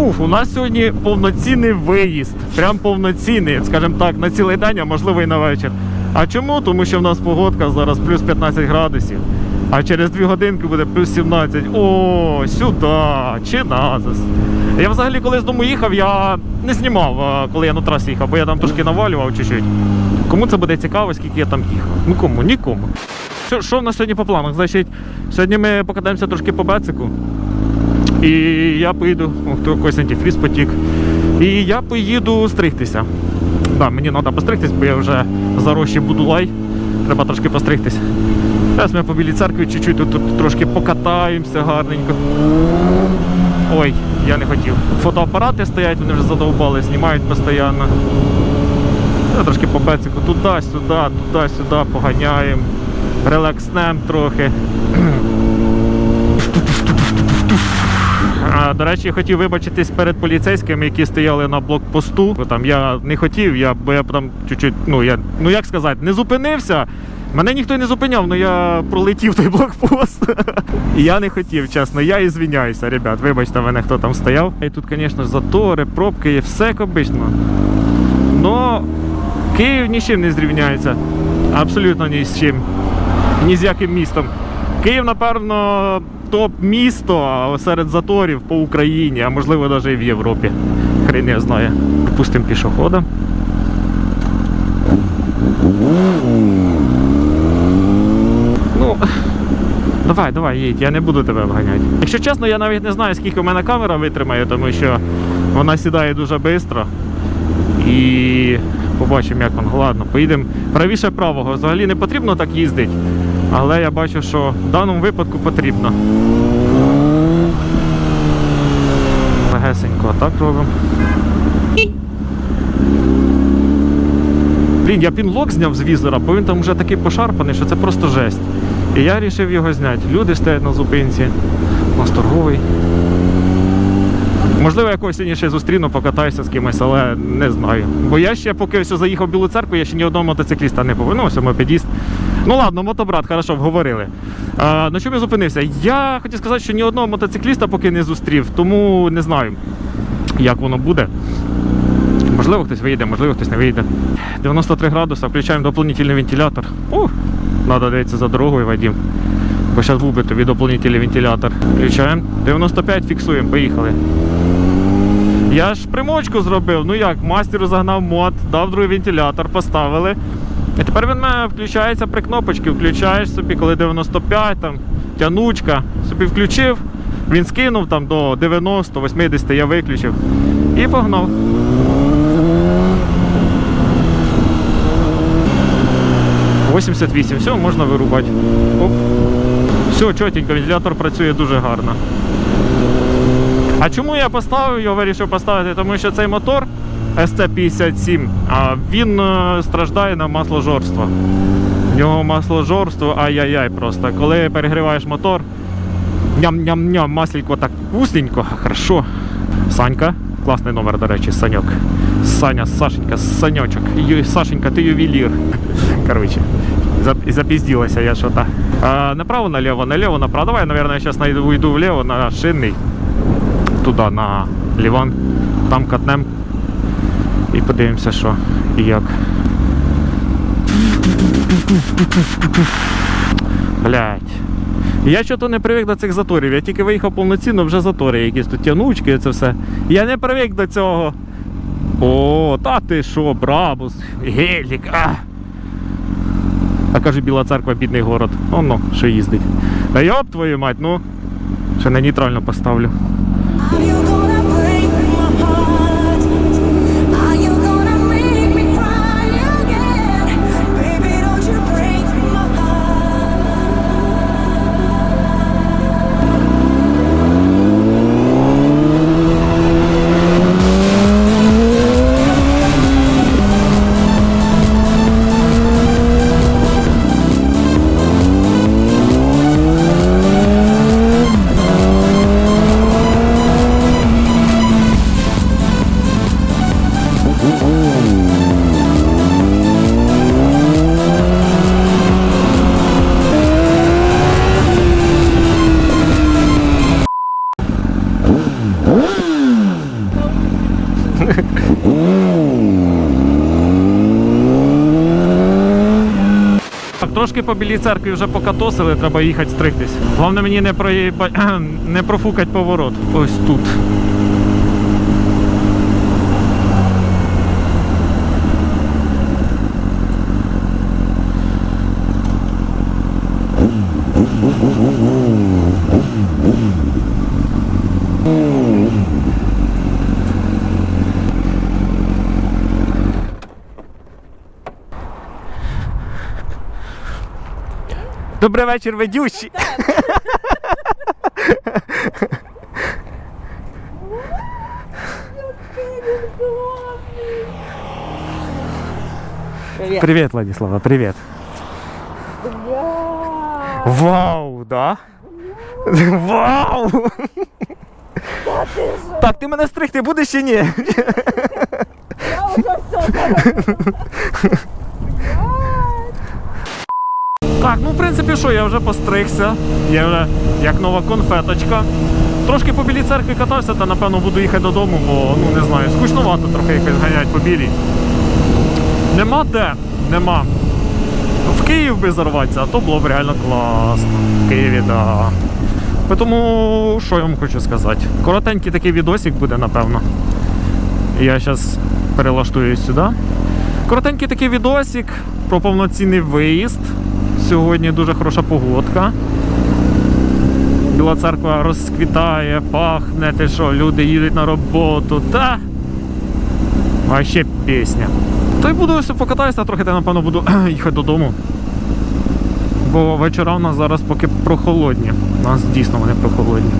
Фух, у нас сьогодні повноцінний виїзд. Прям повноцінний, скажімо так, на цілий день, а можливо і на вечір. А чому? Тому що в нас погодка зараз плюс 15 градусів. А через 2 годинки буде плюс 17. О, сюди, чи назас. Я взагалі коли з дому їхав, я не знімав, коли я на трасі їхав, бо я там трошки навалював чуть-чуть. Кому це буде цікаво, скільки я там їхав? Нікому, нікому. Що, що в нас сьогодні по планах? Значить, сьогодні ми покатаємося трошки по бецику. І я поїду, хто якийсь антифріз потік. І я поїду стригтися. Да, мені треба постригтись, бо я вже зарощий будулай. Треба трошки постригтись. Зараз ми по білій церкві чуть-чуть тут, тут трошки покатаємося гарненько. Ой, я не хотів. Фотоапарати стоять, вони вже задовбали, знімають постійно. Я трошки по бецику туди-сюди, туди-сюди поганяємо. Релакснем трохи. До речі, хотів вибачитись перед поліцейськими, які стояли на блокпосту. Там я не хотів, я, бо я там чуть-чуть, ну я ну як сказати, не зупинився. Мене ніхто не зупиняв, але я пролетів той блокпост. І я не хотів, чесно. Я і звіняюся, ребят. Вибачте мене, хто там стояв. І тут, звісно затори, пробки є, все як обично. Но Київ ні з чим не зрівняється. Абсолютно ні з чим. Ні з яким містом. Київ, напевно, топ-місто серед заторів по Україні, а можливо навіть і в Європі. Хрен я знає. Допустимо пішохода. Ну, давай, давай, їдь, я не буду тебе вганяти. Якщо чесно, я навіть не знаю, скільки у мене камера витримає, тому що вона сідає дуже швидко. І побачимо, як воно. Ладно, поїдемо правіше правого. Взагалі не потрібно так їздити. Але я бачу, що в даному випадку потрібно. Легесенько так робимо. Блін, я пінлок зняв з візора, бо він там вже такий пошарпаний, що це просто жесть. І я вирішив його зняти. Люди стоять на зупинці. У нас торговий. Можливо, якогось ще зустріну, покатаюся з кимось, але не знаю. Бо я ще поки ось заїхав в Білу церкву, я ще ні одного мотоцикліста не побив. Ну, ось мопедіст. Ну ладно, мотобрат, хорошо, вговорили. А, на чому я зупинився? Я хотів сказати, що ні одного мотоцикліста поки не зустрів, тому не знаю, як воно буде. Можливо, хтось вийде, можливо, хтось не вийде. 93 градуси, включаємо доповнительний вентилятор. Ух, треба дивитися за дорогою, Вадим. Бо зараз би тобі доповнительний вентилятор. Включаємо. 95 фіксуємо, поїхали. Я ж примочку зробив. Ну як, мастеру загнав мод, дав другий вентилятор, поставили. І тепер він включається при кнопочці. Включаєш собі, коли 95, там, тянучка, собі включив, він скинув там до 90, 80, я виключив. І погнав. «88», все, можна вирубати. Оп. Все, чотенько, вентилятор працює дуже гарно. А чому я поставив його, вирішив поставити? Тому що цей мотор SC57, він е, страждає на масложорство. В нього масложорство, ай-яй-яй просто. Коли перегріваєш мотор, ням-ням-ням, маселько так вкусненько, хорошо. Санька, класний номер, до речі, Саньок. Саня, Сашенька, Саньочок. Сашенька, ти ювелір. Коротше, зап- запізділася я що-то. Направо, наліво, наліво, направо. Давай, наверное, я зараз уйду вліво на шинний туди на Ліван, там катнем і подивимося, що і як. Блять. Я чого не привик до цих заторів. Я тільки виїхав повноцінно, вже затори якісь тут тянучки, це все. Я не привик до цього. О, та ти що, брабус, гелік, а. А каже, Біла церква, бідний город. Оно, що їздить. Та йоп твою мать, ну. Ще на нейтрально поставлю. Так, трошки по білій церкві вже покатосили, треба їхати стригтись. Головне мені не, проїба... не профукать поворот. Ось тут. Добрий вечір, ведючі. Привет. Привет, Владислава, привет. Вау, да? Вау! Так, ти мене стригти будеш чи ні? Я уже все Так, ну в принципі, що, я вже постригся. Я вже як нова конфеточка. Трошки по білій церкві катався, та напевно буду їхати додому, бо ну не знаю, скучновато трохи якось ганять по білій. Нема де, нема. В Київ би зарватися, а то було б реально класно. В Києві, да. Тому що я вам хочу сказати? Коротенький такий відосик буде, напевно. Я зараз перелаштуюсь сюди. Коротенький такий відосик про повноцінний виїзд. Сьогодні дуже хороша погодка. Біла церква розквітає, пахне, те що, люди їдуть на роботу. Та а ще пісня. То й буду покатаюся, трохи та напевно буду їхати додому. Бо вечора у нас зараз поки прохолодні. У нас дійсно вони прохолодні.